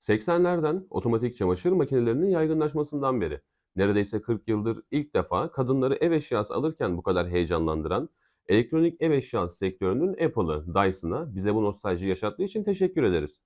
80'lerden otomatik çamaşır makinelerinin yaygınlaşmasından beri neredeyse 40 yıldır ilk defa kadınları ev eşyası alırken bu kadar heyecanlandıran elektronik ev eşyası sektörünün Apple'ı, Dyson'a bize bu nostalji yaşattığı için teşekkür ederiz.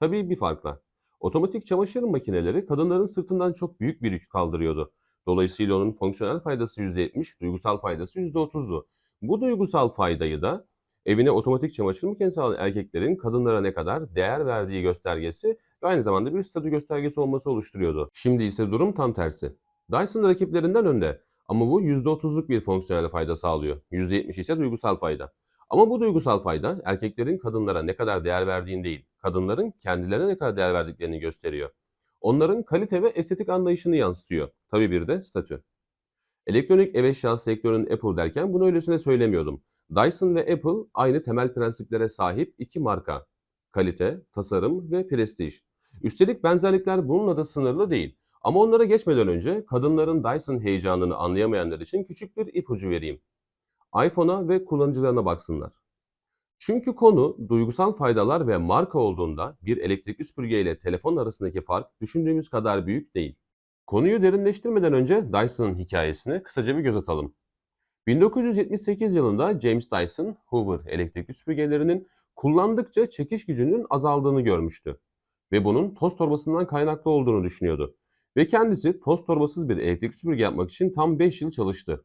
Tabii bir farkla. Otomatik çamaşır makineleri kadınların sırtından çok büyük bir yük kaldırıyordu. Dolayısıyla onun fonksiyonel faydası %70, duygusal faydası %30'du. Bu duygusal faydayı da evine otomatik çamaşır makinesi alan erkeklerin kadınlara ne kadar değer verdiği göstergesi ve aynı zamanda bir statü göstergesi olması oluşturuyordu. Şimdi ise durum tam tersi. Dyson rakiplerinden önde ama bu %30'luk bir fonksiyonel fayda sağlıyor. %70 ise duygusal fayda. Ama bu duygusal fayda erkeklerin kadınlara ne kadar değer verdiğini değil, kadınların kendilerine ne kadar değer verdiklerini gösteriyor. Onların kalite ve estetik anlayışını yansıtıyor. Tabii bir de statü. Elektronik ev eşyası sektörünün Apple derken bunu öylesine söylemiyordum. Dyson ve Apple aynı temel prensiplere sahip iki marka. Kalite, tasarım ve prestij. Üstelik benzerlikler bununla da sınırlı değil. Ama onlara geçmeden önce kadınların Dyson heyecanını anlayamayanlar için küçük bir ipucu vereyim. iPhone'a ve kullanıcılarına baksınlar. Çünkü konu duygusal faydalar ve marka olduğunda bir elektrikli süpürge ile telefon arasındaki fark düşündüğümüz kadar büyük değil. Konuyu derinleştirmeden önce Dyson'ın hikayesine kısaca bir göz atalım. 1978 yılında James Dyson, Hoover elektrikli süpürgelerinin kullandıkça çekiş gücünün azaldığını görmüştü ve bunun toz torbasından kaynaklı olduğunu düşünüyordu. Ve kendisi toz torbasız bir elektrik süpürge yapmak için tam 5 yıl çalıştı.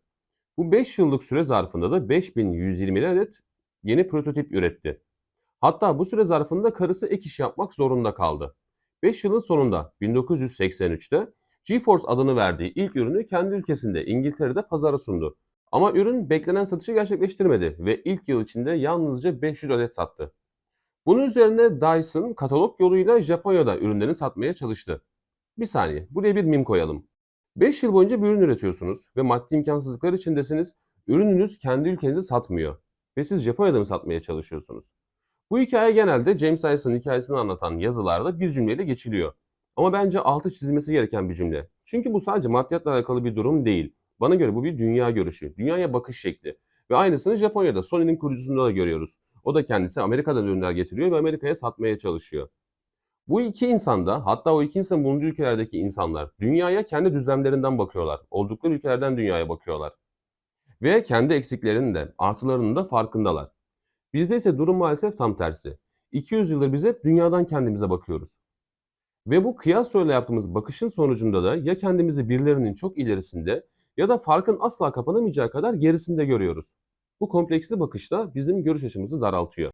Bu 5 yıllık süre zarfında da 5120 adet yeni prototip üretti. Hatta bu süre zarfında karısı ek iş yapmak zorunda kaldı. 5 yılın sonunda 1983'te GeForce adını verdiği ilk ürünü kendi ülkesinde İngiltere'de pazara sundu. Ama ürün beklenen satışı gerçekleştirmedi ve ilk yıl içinde yalnızca 500 adet sattı. Bunun üzerine Dyson katalog yoluyla Japonya'da ürünlerini satmaya çalıştı. Bir saniye, buraya bir mim koyalım. 5 yıl boyunca bir ürün üretiyorsunuz ve maddi imkansızlıklar içindesiniz. Ürününüz kendi ülkenizde satmıyor ve siz Japonya'da mı satmaya çalışıyorsunuz? Bu hikaye genelde James Dyson'ın hikayesini anlatan yazılarda bir cümleyle geçiliyor. Ama bence altı çizilmesi gereken bir cümle. Çünkü bu sadece maddiyatla alakalı bir durum değil. Bana göre bu bir dünya görüşü, dünyaya bakış şekli. Ve aynısını Japonya'da, Sony'nin kurucusunda da görüyoruz. O da kendisi Amerika'dan ürünler getiriyor ve Amerika'ya satmaya çalışıyor. Bu iki insan da hatta o iki insan bulunduğu ülkelerdeki insanlar dünyaya kendi düzlemlerinden bakıyorlar. Oldukları ülkelerden dünyaya bakıyorlar. Ve kendi eksiklerinin de artılarının da farkındalar. Bizde ise durum maalesef tam tersi. 200 yıldır biz hep dünyadan kendimize bakıyoruz. Ve bu kıyas yoluyla yaptığımız bakışın sonucunda da ya kendimizi birilerinin çok ilerisinde ya da farkın asla kapanamayacağı kadar gerisinde görüyoruz. Bu kompleksli bakış da bizim görüş açımızı daraltıyor.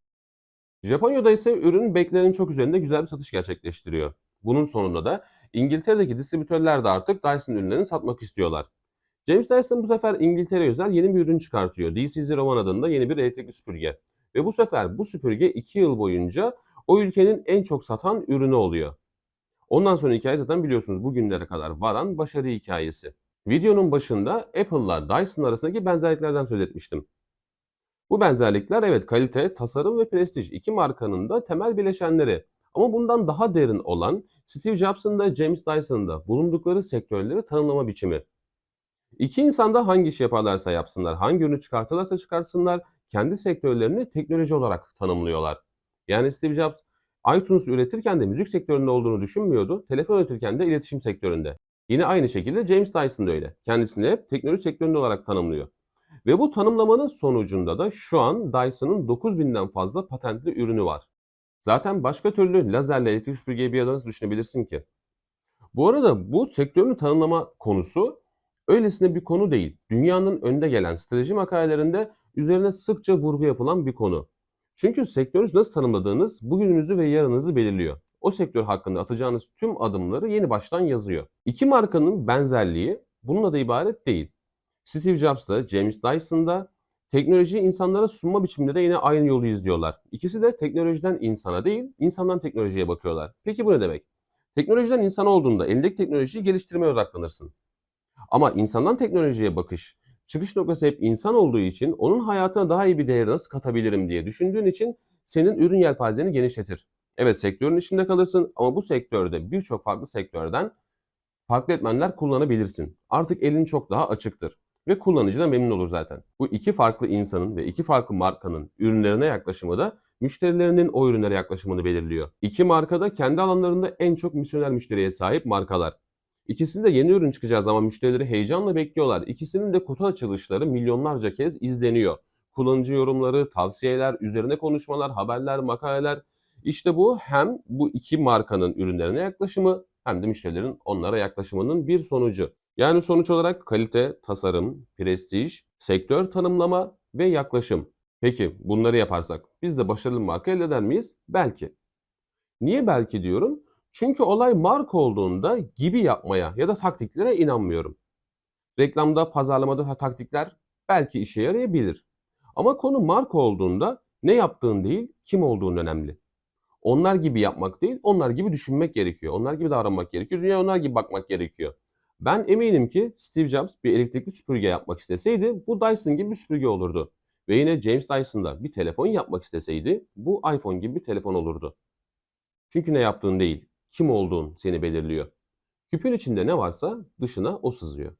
Japonya'da ise ürün beklenenin çok üzerinde güzel bir satış gerçekleştiriyor. Bunun sonunda da İngiltere'deki distribütörler de artık Dyson ürünlerini satmak istiyorlar. James Dyson bu sefer İngiltere özel yeni bir ürün çıkartıyor. DC01 adında yeni bir elektrikli süpürge. Ve bu sefer bu süpürge 2 yıl boyunca o ülkenin en çok satan ürünü oluyor. Ondan sonra hikaye zaten biliyorsunuz bugünlere kadar varan başarı hikayesi. Videonun başında Apple'la Dyson arasındaki benzerliklerden söz etmiştim. Bu benzerlikler evet kalite, tasarım ve prestij iki markanın da temel bileşenleri. Ama bundan daha derin olan Steve Jobs'ın da James Dyson'ın da bulundukları sektörleri tanımlama biçimi. İki insan da hangi iş yaparlarsa yapsınlar, hangi ürünü çıkartırlarsa çıkarsınlar, kendi sektörlerini teknoloji olarak tanımlıyorlar. Yani Steve Jobs iTunes üretirken de müzik sektöründe olduğunu düşünmüyordu, telefon üretirken de iletişim sektöründe. Yine aynı şekilde James Dyson da öyle. Kendisini hep teknoloji sektöründe olarak tanımlıyor. Ve bu tanımlamanın sonucunda da şu an Dyson'ın 9000'den fazla patentli ürünü var. Zaten başka türlü lazerle elektrik süpürgeyi bir arada düşünebilirsin ki? Bu arada bu sektörün tanımlama konusu öylesine bir konu değil. Dünyanın önde gelen strateji makalelerinde üzerine sıkça vurgu yapılan bir konu. Çünkü sektörü nasıl tanımladığınız bugününüzü ve yarınınızı belirliyor. O sektör hakkında atacağınız tüm adımları yeni baştan yazıyor. İki markanın benzerliği bununla da ibaret değil. Steve Jobs'da, James Dyson'da teknolojiyi insanlara sunma biçiminde de yine aynı yolu izliyorlar. İkisi de teknolojiden insana değil, insandan teknolojiye bakıyorlar. Peki bu ne demek? Teknolojiden insan olduğunda elindeki teknolojiyi geliştirmeye odaklanırsın. Ama insandan teknolojiye bakış, çıkış noktası hep insan olduğu için onun hayatına daha iyi bir değer nasıl katabilirim diye düşündüğün için senin ürün yelpazeni genişletir. Evet sektörün içinde kalırsın ama bu sektörde birçok farklı sektörden farklı etmenler kullanabilirsin. Artık elin çok daha açıktır ve kullanıcı da memnun olur zaten. Bu iki farklı insanın ve iki farklı markanın ürünlerine yaklaşımı da müşterilerinin o ürünlere yaklaşımını belirliyor. İki marka da kendi alanlarında en çok misyoner müşteriye sahip markalar. İkisinde yeni ürün çıkacağı zaman müşterileri heyecanla bekliyorlar. İkisinin de kutu açılışları milyonlarca kez izleniyor. Kullanıcı yorumları, tavsiyeler, üzerine konuşmalar, haberler, makaleler. İşte bu hem bu iki markanın ürünlerine yaklaşımı hem de müşterilerin onlara yaklaşımının bir sonucu. Yani sonuç olarak kalite, tasarım, prestij, sektör tanımlama ve yaklaşım. Peki bunları yaparsak biz de başarılı marka elde eder miyiz? Belki. Niye belki diyorum? Çünkü olay marka olduğunda gibi yapmaya ya da taktiklere inanmıyorum. Reklamda, pazarlamada ta- taktikler belki işe yarayabilir. Ama konu marka olduğunda ne yaptığın değil, kim olduğun önemli. Onlar gibi yapmak değil, onlar gibi düşünmek gerekiyor. Onlar gibi davranmak gerekiyor. Dünya onlar gibi bakmak gerekiyor. Ben eminim ki Steve Jobs bir elektrikli süpürge yapmak isteseydi bu Dyson gibi bir süpürge olurdu. Ve yine James Dyson da bir telefon yapmak isteseydi bu iPhone gibi bir telefon olurdu. Çünkü ne yaptığın değil, kim olduğun seni belirliyor. Küpün içinde ne varsa dışına o sızıyor.